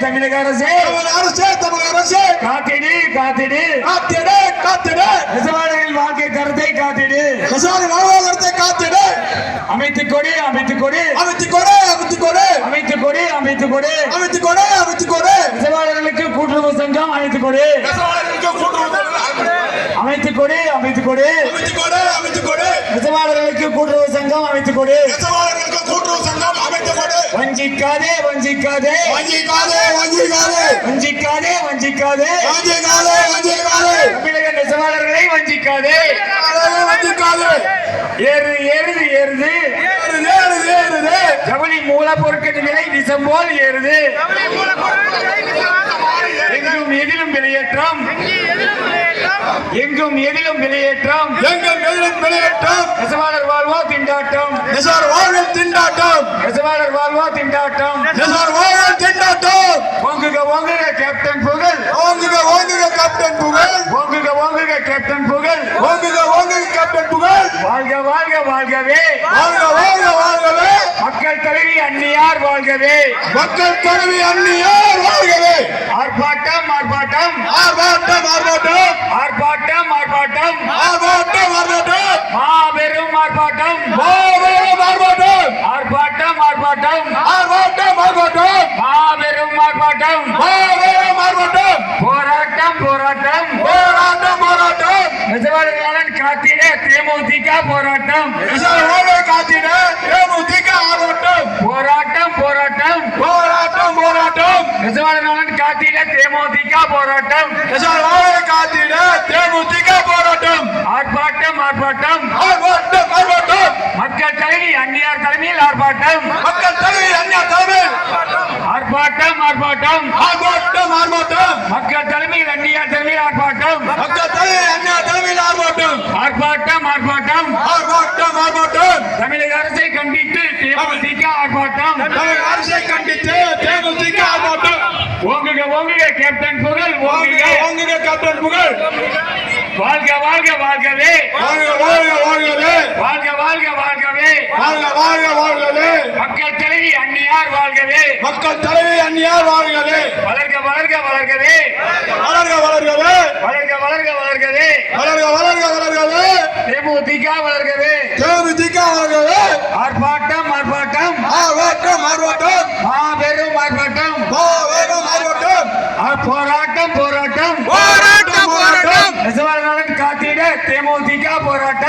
தமிழக அரசே. தமிழ் அரசே தமிழ் அரசே. காத்திடு காத்திடு. காத்திடு காத்திடு. நெசவாளர்களின் வாழ்க்கை தரத்தை காத்திடு. கசாரி வாழ்வாதாரத்தை காத்திடு. அமைத்துக் கொடு அமைத்துக் கொடு. அமைத்து கொடு அமைத்து கொடு. அமைத்துக் கொடு அமைத்துக் கொடு. அமைத்து கொடு அமைத்து கொடு. நெசவாளர்களுக்கு கூட்டுறவு சங்கம் அமைத்துக் கொடு. கசாரிகளுக்கு கூட்டுறவு அமைத்துக் கொடு. அமைத்து கொடு அமைத்து கொடு. நெசவாளர்களுக்கு கூட்டுறவு சங்கம் அமைத்துக் கொடு. கசாரிகளுக்கு கூட்டுறவு சங்கம் அமைத்து கொடு. வஞ்சிக்காதே வஞ்சிக்காதே. வஞ்சிக்காதே வஞ்சிக்காதே. வஞ்சிக்காதே வஞ்சிக்காதே. வஞ்சிக்காதே வஞ்சிக்காதே. தமிழக நெசவாளர்களை வஞ்சிக்காதே. வஞ்சிக்காதே. ஏறு ஏறுது ஏறுது. மூலப்பொருட்களின் விலை விஷம் போல் ஏறுது. எங்கும் எதிலும் விலையேற்றம் எங்கும் எதிலும் விலையேற்றம் எங்கள் மேலும் வெளியேற்றம். நெசவாளர் வாழ்வோ திண்டாட்டம். நிசார் வாழ்வில் திண்டாட்டம். நெசவாளர் வாழ்வோ திண்டாட்டம். நிசார் வாழ்வில் திண்டாட்டம். ஓங்குக ஓங்குக கேப்டன் புகழ். ஓங்குக ஓங்குக கேப்டன் புகழ். ஓங்குக ஓங்குக கேப்டன் புகழ். ஓங்குக ஓங்குக கேப்டன் புகழ். வாழ்க வாழ்க வாழ்கவே. வாழ்க வாழ்க வாழ்கவே மக்கள் தலைவி அந்நியார் வாழ்கவே மக்கள் கல்வி அந்நியார் வாழ்கவே. ஆர்ப்பாட்டம் ஆர்ப்பாட்டம். ஆர்ப்பாட்டம் ஆர்ப்பாட்டம். ஆர்ப்பாட்டம் ஆர்ப்பாட்டம். ஆர்ப்பாட்டம் ஆர்ப்பாட்டம். மாபெரும் ஆர்ப்பாட்டம். மாபெரும் ஆர்ப்பாட்டம். ஆர்ப்பாட்டம் ஆர்ப்பாட்டம். ஆர்ப்பாட்டம் ஆர்ப்பாட்டம். மாபெரும் ஆர்ப்பாட்டம். மாபெரும் ஆர்ப்பாட்டம். போராட்டம் போராட்டம். போராட்டம் போராட்டம். நெசவாளர்களால் காத்திட தேமுதிக போராட்டம். நிசார் வாழ்வை காத்திட தேமுதிக ஆர்ப்பாட்டம் போராட்டம் போராட்டம் போராட்டம் போராட்டம் நெசவாளர்களால் காத்திட தேமுதிக போராட்டம். வாழ்வை காத்திட தேமுதிக போராட்டம். ஆர்ப்பாட்டம் ஆர்ப்பாட்டம். ஆர்ப்பாட்டம் ஆர்ப்பாட்டம். மக்கள் தலைவி அந்நியார் தலைமையில் ஆர்ப்பாட்டம். மக்கள் தலைவி அந்நியா தலைமை ஆர்ப்பாட்டம் ஆர்ப்பாட்டம். ஆர்ப்பாட்டம் ஆர்ப்பாட்டம். மக்கள் தலைமையில் அந்நியார் தலைமையில் ஆர்ப்பாட்டம். மக்கள் தலைவி அந்நியா தலைமையில் ஆர்ப்பாட்டம். ஆர்ப்பாட்டம் ஆர்ப்பாட்டம். ஆர்ப்பாட்டம் ஆர்ப்பாட்டம். தமிழக அரசை கண்டித்து தேமுதிக ஆர்ப்பாட்டம். தமிழ் அரசை கண்டித்து ஓங்குக ஓங்குக கேப்டன் புகழ் வாங்குக ஓங்குக வாங்குக கேப்டன் புகழ். வாழ்க வாழ்க வாழ்கவே வாழ்க வாழ்க வாழ்கவே வாழ்க வாழ்க வாழ்கவே வாழ்க வாழ்க வாழ்கவே மக்கள் தலைவி அந்நியார் வாழ்கவே மக்கள் தலைவி அந்நியார் வாழ்கவே வளர்க வளர்க வளர்கவே. வளர்க போராட்டம். போராட்டம் போராட்டம். ரிசர்வ் காட்டிட தேமுதிக போராட்டம்.